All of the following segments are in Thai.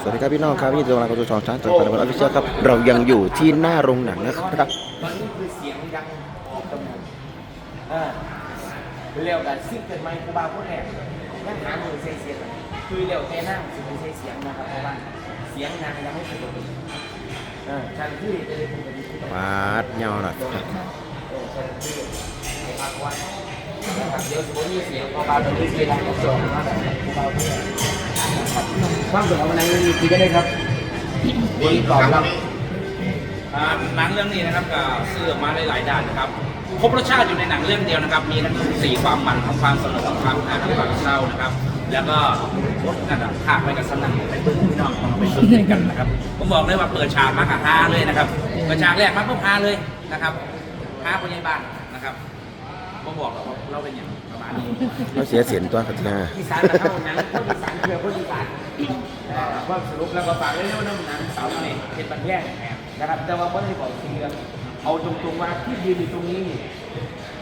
สวัสดีครับพี่น้องครับนี่ตัวเราก็ตัวสองช้างตัวกันวันออฟฟิเชียลครับ เรายังอยู่ที่หน้าโรงหนังนะครับตอนนี้คือเสียงดังออกจมูกอ่าเร็วกันซิ่งเกิดไมค์กูบาพูดแหกนั่งหามือเสียเสียงคือเร็วแค่นั่งสิเป็นเสียงนะครับเพราะว่าเสียงดังยังไม่ปกติอ่าชันที่จะได้ปกติที่ต้องปาดเงาหน่อยเออชันที่ให้พักว้นะครับเดี๋ยวสมมติมีเสียงกูบาตอนนี้เสียงดังก็ส่งมากูบาพูดครับ ความสุขของมันนั้นมีกี่กันเลยครับดีตอบรับหนังเรื่องนี้นะครับก็ซื้ออมาหลายๆด้านนะครับครบรสชาติอยู่ในหนังเรื่องเดียวนะครับ มีทั้งสีความมันของความสนุกของความฮาของความเศร้านะครับ แล้วก็รสนั่นแหะภาคไปกับสนั่นไปเบิ้งพี่น้องลองไปชมด้วยกันนะครับผมบอกเลยว่าเปิดฉากมากับฮาเลยนะครับเปิดฉากแรกมาปุ๊บฮาเลยนะครับฮาคนใหญ่บ้านนะครับ ผมบอกแล้วว่าเราเป็นอย่างประมาณนี้เราเสียเสียงตัวครับที่ห้าอีสานนะครับหนังคนอีสานเพื่อคนอีสานเอ่อความสรุปแล้วก็ฝากเรื่องน้ำหนังสาวน้อยเป็นบันแพงนะครับแต่ว่าไม่ได้บอกทีเดียวเอาตรงๆว่าที่ยืนอยู่ตรงนี้นี่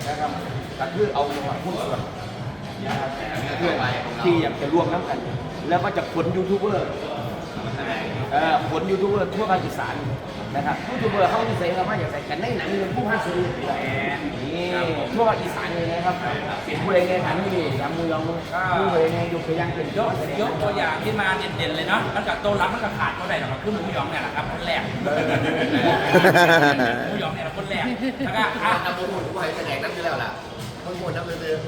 นะครับก็คือเอาจังหวะหุ้นส่วนนะครับเพื่อที่อยากจะร่วมน้ำกัน แล้วก็จะขนยูทูบเบอร์เอ่อขนยูทูบเบอร์ทั่วภาคอีสาน นะครับยูทูบเบอร์เขาที่ใส่เรามาอยากใส่กันในหนังเรื่องผู้ห้าสื่อนี่ทั่วภาคอีสานเลยนะครับเป็นผู้ใดในฐานที่ยำมือยองมือผู้ใดในยุคพยังเป็นยยกกยกตัวอย่างที่มาเด่นๆเลยเนาะมันกับโตรับมันกับขาดเท่าไหร่หรอกครับคือหมูหยองเนี่ยแหละครับคนแรกหมูหยองเนี่ยแหละคนแรกแล้วก็อะทำบุญหุ่นผู้ให้แสดงนั่นคือแล้วล่ะคนบุญนั่นคืออะ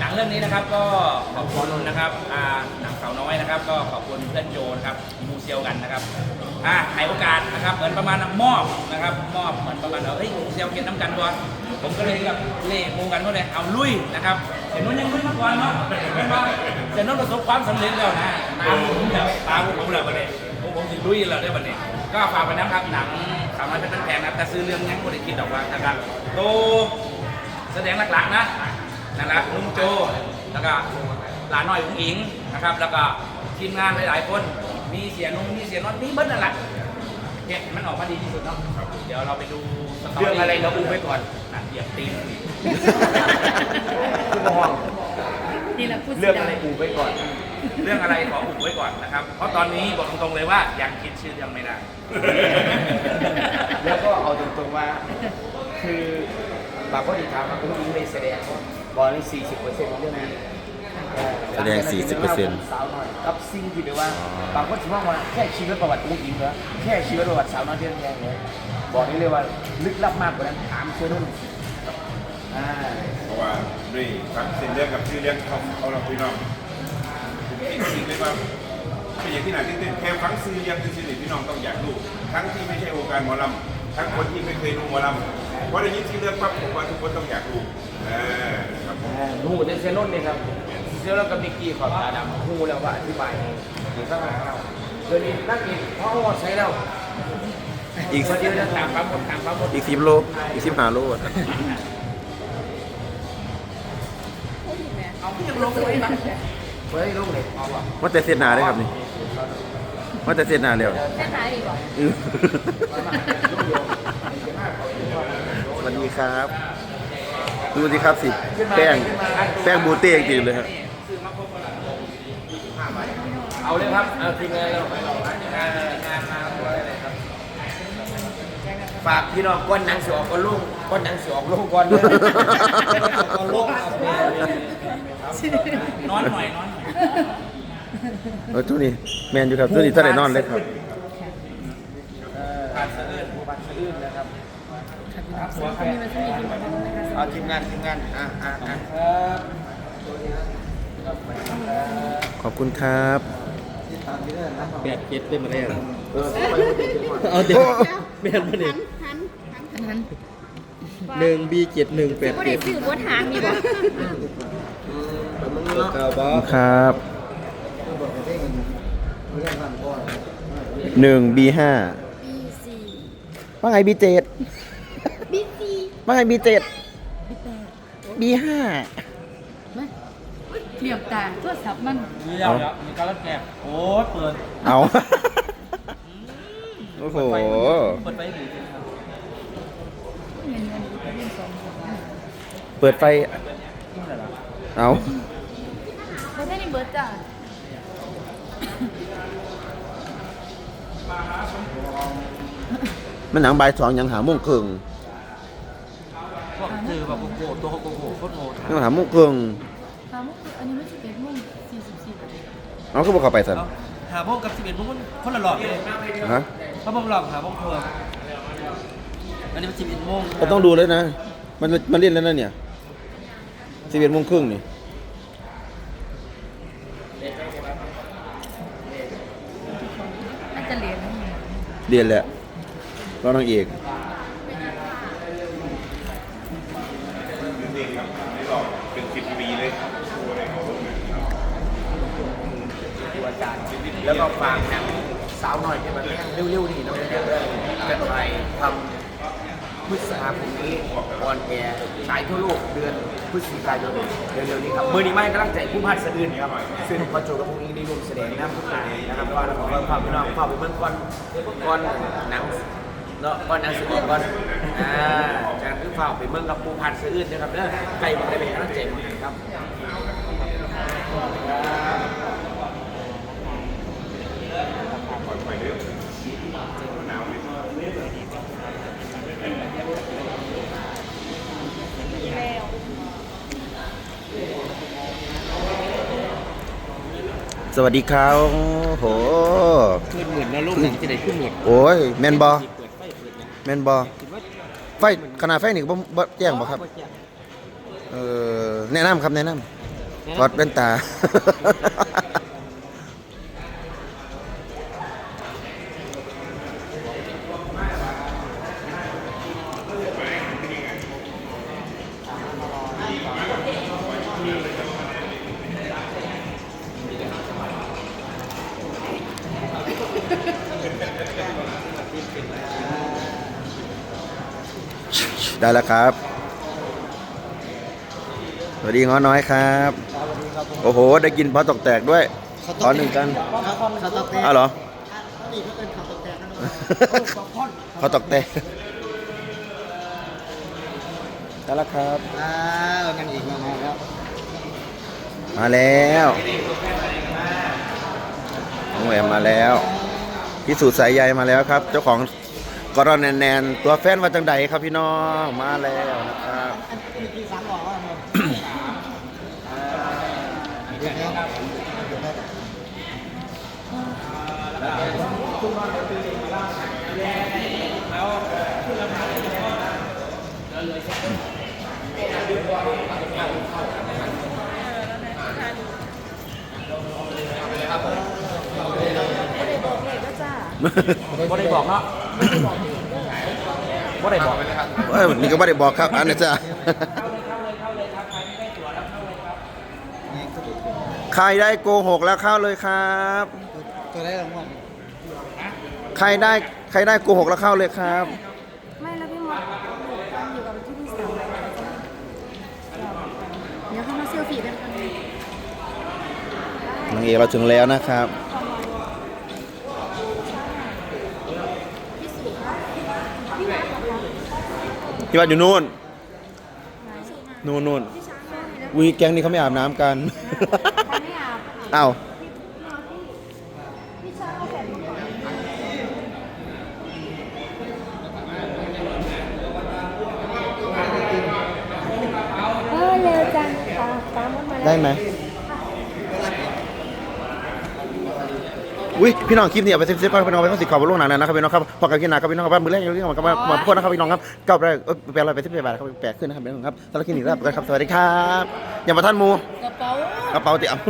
หนังเรื่องนี้นะครับก็ขอบคุณนะครับอ่าหนังสาวน้อยนะครับ ก็ขอบคุณเพื่อนโจนะครับมูเซียวกันนะครับอะให้โอกาสนะครับเหมือนประมาณมอบนะครับมอบเหมือนประมาณเฮ้ยมูเซียวเก็นน้ำกันตัวผมก็เลยกับเล่มูกันก็เลยเอาลุยนะครับเห็นนู้นยังลุยมาก่อนเนาะเห็นว่าแต่นู้นประสบความสำเร็จแล้วนะตามผมแล้วตามผมแล้วประเด็นผมผมถึงลุยแล้วได้ประเด็นก็ฝากไปนะครับหนังสาวน้อยเป็นต้นแพงนะครับแต่ซื้อเรื่องยังคนได้คิดออกว่านะครับโตแสดงหลักๆนะ นั่นแหละลุงโจแล้วก็หลานน้อยของอิงนะครับ แล้วก็ทีมงานหลายๆคน มีเสียนุ่งมีเสียนอนมีเบิ้ลนั่นแหละเก็บมันออกมาดีที่สุดเนาะเดี๋ยวเราไปดูสตอรี่เรื่องอะไรเราอุ้มไว้ก่อนนั่นเหยียบตีนคือห้องนี่แหละพูดเรื่องอะไรอูไว้ก่อน เรื่องอะไรขออุบไว้ก่อนนะครับ เพราะตอนนี้บอกตรงๆเลยว่ายังคิดชื่อเรื่องไม่ได้ แล้วก็เอาตรงๆว่า คือบางคนที่ถามว่าคุณอิงได้แสดง บอกเลย40เปอร์เซ็นต์เรื่องนี้แสดง40%สาวน้อยกับสิ่งที่เรียกว่าบางคนคิดว่าแค่ชีวิตประวัติคุณอิงเหรอแค่ชีวิตประวัติสาวน้อยเพียงแค่นี้บอกได้เลยว่าลึกลับมากกว่านั้นถามเชื่อนุ่นอ่าเพราะว่าด้วยฟังเส้นเรื่องกับชื่อเรื่องเขาเขาเราพี่น้องจริงๆเลยว่าเป็นอย่างที่ไหนที่เต้นแค่ฟังซื้อเรื่องที่สิพี่น้องต้องอยากดูทั้งที่ไม่ใช่วงการหมอลำทั้งคนที่ไม่เคยดูหมอลำเพราะได้ยินชื่อเรื่องปั๊บผมว่าทุกคนต้องอยากดูเออครับผม หูเดนเซนนเนี่ยครับเซนนกับนิกกี้ขอบตาดำหูแล้วว่าอธิบายเกี่ยวกับเราเดี๋ยวนี้นักอีกพ่อใช้แล้วอีกเดี๋ยวจะถามปั๊มหมดถามปั๊มหมดอีกสิบโลอีกสิบห้าโลอะเอาพี่ยังลงเลยนะเฮ้ยลูกเลยเอาว่ะว่าแต่เสียหนาได้ครับนี่ว่าแต่เสียหนาแล้วแค่ไหนอีกเหรออื้อสวัสดีครับ ดูสิครับสิแป้งแป้งบูเต้จริงเลยครับเอาเลยครับเอาทีมงานเราไปลองงานงานมาตัวอะไรเลยครับฝากพี่น้องก้อนหนังสือออกก้อนลูกก้อนหนังสือออกลูกก้นเลยก้อนลูกครับเนี่ยนอนหน่อยนอนหน่อยเออทุนี่แมนอยู่ครับทุนี่ท่าไหนนอนเลยครับผ่านสะอื้นผู้ผ่านสะอื้นนะครับ ครมีมันจะมีทีมงานนะคะเอาทีมงานทีมงานอะอะอะครับขอบคุณครับแปดเจ็ดเป็นมาได้หรอเออไปไม่ได้จังหวัดเอาเด็กแม่นมาเนี่ยหันหันหันหนึ่งบีเจ็ดหนึ่งแปดก็เจ็ได้ดซื้อบนหางมีบ่ตัวเก้าบอขอบคุณครับหนึ่งบีห้าบีซีว่าไงบีเจ็ดบีซีว่า ไม่บีเจ็ดบีห้าไม่เหลี่ยมตาโทรศัพท์มันมีแล้วแล้วมีการรับแขกโอ้เปิดเอาโอ้โหเปิดไฟดีเปิดไฟเอาเขาได้ในเบิร์ดจ้ะมันหนังใบสองยังหาโมงครึ่ง แบบโกโก้ตัวโกโก้โคตรโมถามยังหาโมงครึ่งถามว่าอันนี้ไม่ใช่เป็นโมงสี่สิบสี่เอาก็บอกเข้าไปสันหาโมงกับสิบเอ็ดโมงคนละหลอดเลยฮะเพราะโมงหลอกหาโมงทัวร์อันนี้มันสิบเอ็ดโมงก็ต้องดูเลยนะ มันมันเล่นแล้วนะเนี่ยสิบเอ็ดโมงครึ่งนี่อาจจะเรียนนะเรียนแหละรอนางเอก จริงๆครับในรอบเป็นสิบปีเลย ครูอาจารย์ แล้วก็ฝากหนังสาวหน่อยที่มันเร็วๆนี่น้องเรื่องจะไทยทำพฤษภาคมนี้ออนแอร์ฉายทั่วโลกเดือนพฤศจิกายนเร็วนี้ครับมือนี้ไม่กำลังใจผู้พันสะอื่นครับซึ่งพอโจกับพวกนี้ได้ร่วมแสดงนำทุกอย่างนะครับก็เราขอฝากพี่น้องฝากไปเมืองก่อนก่อนหนังเนาะก่อนหนังสือกก่อนอ่าจากนั้นฝาไปเมืองกับผู้พันสะอื่นนะครับเด้อใครบอกได้เป็นกำลังใจหมดครับ วัสดีครับโอ้โหขึ้นหมื่นนะลูกหนังจะได้ขึ้นหมื่นโอ้ยแมนบอเปิดไฟเปิดนะแมนบอคิดว่าไฟขนาดไฟนี่ก็บ่บ่แจ้งบ่ครับเออแนะนำครับแนะนำถอดแว่นตา ได้แล้วครับ สวัสดีง้อน้อยครับ โอ้โห ได้กินพอตกแตกด้วย ขอหนึ่งกันเขาตกแตกอ้าวเหรอนี่เขาเป็นเขาตกแตกกันพอตกแตกได้แล้วครับ อ้าวนั่งอีกมาครับมาแล้วน้องแหวมมาแล้วพิสูจน์สายใยมาแล้วครับ เจ้าของ กรอนแนนๆตัวแฟนว่าจังใดครับพี่น้องมาแล้วนะครับอันนี้ที่สามหล่อว่าเนี่ยบ่ได้บอกเนาะ บ่ได้บอกเอ้ยนี่ก็ไม่ได้บอกครับ อันนี้จ้ะใครได้โกหกแล้วเข้าเลยครับ ตัวได้รางวัลใครได้ใครได้โกหกแล้วเข้าเลยครับ ไม่แล้วพี่มดอยู่กับที่พี่สาวเดี๋ยวเขามาเซลฟี่กันค่ะนางเอกเราถึงแล้วนะครับ พี่วัดอยู่นู่น นู่นนู่นวีแก๊งนี้เขาไม่อาบน้ำกัน ไม่อาบอ้าว พี่ชายเอาแผ่นเออเร็วจังตามตามมดมาแล้วได้ไหม อุ้ยพี่น้องคลิปนี้เอาไปเซฟเซฟๆพี่น้องไปเข้าสิขอบล่วงหน้านะครับพี่น้องครับพอกับกินหนาครับพี่น้องครับมือแรกอย่างที่ผมกับมาพูดนะครับพี่น้องครับก้าวไปเอ้ยแปลอะไรไปสิบแปดครับแปดขึ้นนะครับพี่น้องครับสำหรับคลิปนี้ลาไปก่อนครับสวัสดีครับอย่ามาท่านหมูกระเป๋ากระเป๋าเตรียม